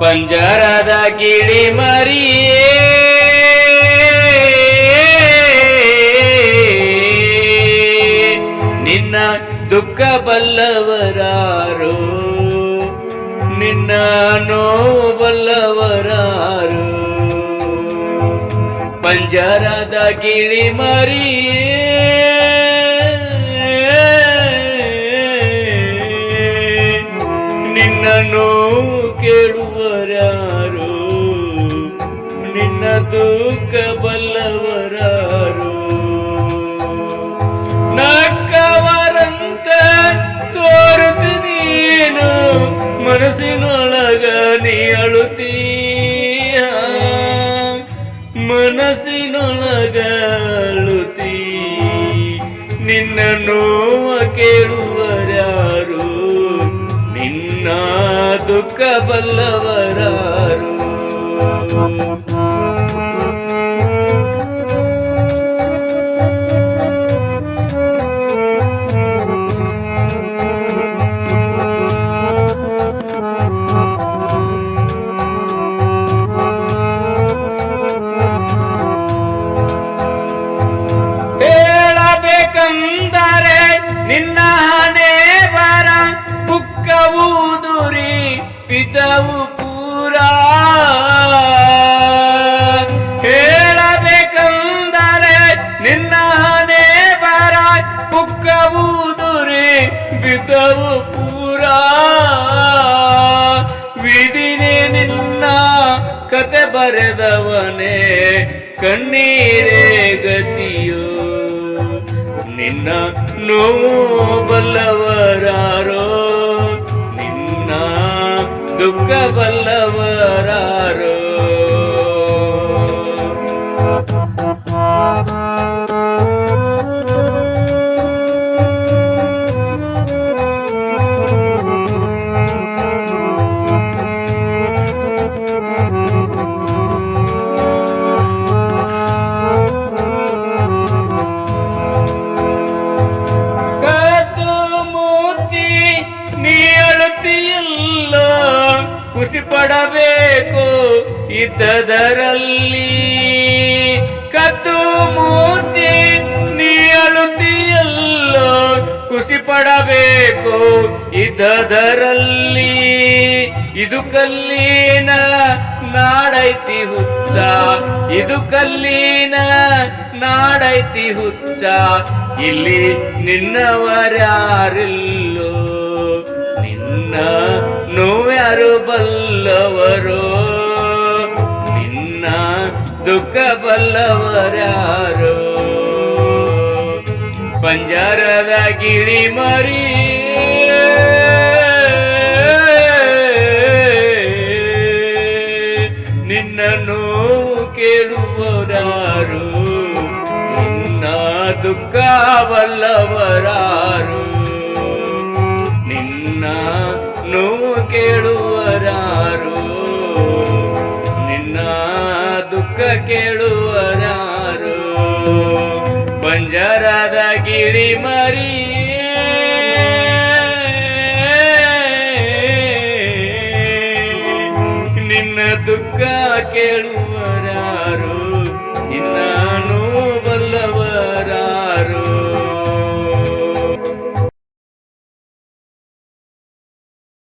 ಪಂಜರದ ಗಿಳಿ ಮರಿಯೇ. ನಿನ್ನ ದುಃಖ ಬಲ್ಲವರಾರು. ನಿನ್ನ ನೋವು ಬಲ್ಲವರಾರು ಪಂಜರದ ಗಿಳಿ ಮರಿಯೇ. ನಿನ್ನ ನೋವು ಕೇಳುವರಾರು ನಿನ್ನ ದುಃಖ ಬಲ್ಲವರಾರು. ನಕ್ಕವರಂತ ತೋರುತ್ತೀನು ಮನಸ್ಸಿನೊಳಗ ನೀ ಅಳುತ್ತೀಯ? ಮನಸ್ಸಿನೊಳಗ ಅಳುತ್ತೀ ನಿನ್ನ ದುಃಖ ಬಲ್ಲವರಾರು ಹೇಳಬೇಕಂದರೆ ನಿನ್ನ ಹಣೆ ಬರ ಪುಕ್ಕವುದುರಿ ಪಿತವು ಪೂರ. ಹೇಳಬೇಕಂದರೆ ನಿನ್ನೇ ಬರ ಪುಕ್ಕವು ಪುಕ್ಕವುದುರಿ ಪಿತವು ಪೂರ. ವಿಧಿನೇ ನಿನ್ನ ಕತೆ ಬರೆದವನೇ. ಕಣ್ಣೀರೇ ಗತಿಯೋ. ನಿನ್ನ ನೋವು ಬಲ್ಲವರಾರೋ ದುಃಖ ಬಲ್ಲವರಾರೋ ಪಡಬೇಕು ಇದ್ದದರಲ್ಲಿ ಕದ್ದು ಮೂಚಿ ನೀ ಖುಷಿ ಪಡಬೇಕು ಇದ್ದದರಲ್ಲಿ ಇದು ಕಲ್ಲಿನ ನಾಡೈತಿ ಹುಚ್ಚ. ಇದು ಕಲ್ಲಿನ ನಾಡೈತಿ ಹುಚ್ಚ. ಇಲ್ಲಿ ನಿನ್ನವರ್ಯಾರಿಲ್ಲೋ, ನಿನ್ನ ನೋವ್ಯಾರು ಬಲ್ಲವರು ನಿನ್ನ ದುಃಖ ಬಲ್ಲವರ್ಯಾರು ಪಂಜಾರದ ಗಿಳಿ ಮರಿ. ನಿನ್ನನ್ನು ಕೇಳುವರಾರು. ನಿನ್ನ ದುಃಖ ಬಲ್ಲವರಾರು ಕೇಳುವರಾರು. ಪಂಜರದ ಗಿಳಿ ಮರಿ ನಿನ್ನ ದುಃಖ ಕೇಳುವ